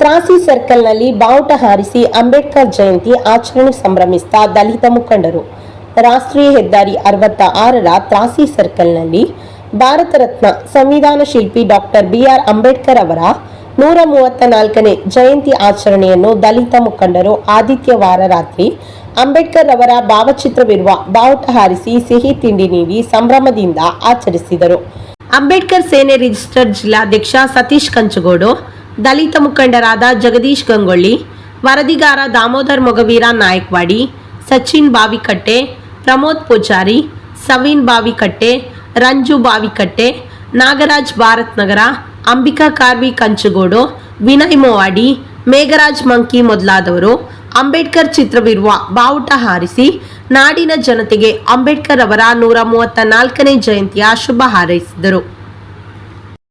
ತ್ರಾಸಿ ಸರ್ಕಲ್ನಲ್ಲಿ ಬಾವುಟ ಹಾರಿಸಿ ಅಂಬೇಡ್ಕರ್ ಜಯಂತಿ ಆಚರಣೆ ಸಂಭ್ರಮಿಸಿದ ದಲಿತ ಮುಖಂಡರು. ರಾಷ್ಟ್ರೀಯ ಹೆದ್ದಾರಿ ಅರವತ್ತ ಆರರ ತ್ರಾಸಿ ಸರ್ಕಲ್ನಲ್ಲಿ ಭಾರತ ರತ್ನ ಸಂವಿಧಾನ ಶಿಲ್ಪಿ ಡಾಕ್ಟರ್ ಬಿಆರ್ ಅಂಬೇಡ್ಕರ್ ಅವರ ನೂರ ಮೂವತ್ತ ನಾಲ್ಕನೇ ಜಯಂತಿ ಆಚರಣೆಯನ್ನು ದಲಿತ ಮುಖಂಡರು ಆದಿತ್ಯವಾರ ರಾತ್ರಿ ಅಂಬೇಡ್ಕರ್ ಅವರ ಭಾವಚಿತ್ರವಿರುವ ಬಾವುಟ ಹಾರಿಸಿ ಸಿಹಿ ತಿಂಡಿ ನೀಡಿ ಸಂಭ್ರಮದಿಂದ ಆಚರಿಸಿದರು. ಅಂಬೇಡ್ಕರ್ ಸೇನೆ ರಿಜಿಸ್ಟರ್ ಜಿಲ್ಲಾಧ್ಯಕ್ಷ ಸತೀಶ್ ಕಂಚಗೋಡು ದಲಿತ ಮುಖಂಡರಾದ ಜಗದೀಶ್ ಗಂಗೊಳ್ಳಿ, ವರದಿಗಾರ ದಾಮೋದರ್ ಮೊಗವೀರ ನಾಯಕ್ವಾಡಿ, ಸಚಿನ್ ಬಾವಿಕಟ್ಟೆ, ಪ್ರಮೋದ್ ಪೂಜಾರಿ, ಸವೀನ್ ಬಾವಿಕಟ್ಟೆ, ರಂಜು ಬಾವಿಕಟ್ಟೆ, ನಾಗರಾಜ್ ಭಾರತ್ ನಗರ, ಅಂಬಿಕಾ ಕಾರ್ವಿ ಕಂಚುಗೋಡು, ವಿನಯ್ ಮೋವಾಡಿ, ಮೇಘರಾಜ್ ಮಂಕಿ ಮೊದಲಾದವರು ಅಂಬೇಡ್ಕರ್ ಚಿತ್ರವಿರುವ ಬಾವುಟ ಹಾರಿಸಿ ನಾಡಿನ ಜನತೆಗೆ ಅಂಬೇಡ್ಕರ್ ಅವರ ನೂರ ಮೂವತ್ತ ನಾಲ್ಕನೇ ಜಯಂತಿಯ ಶುಭ ಹಾರೈಸಿದರು.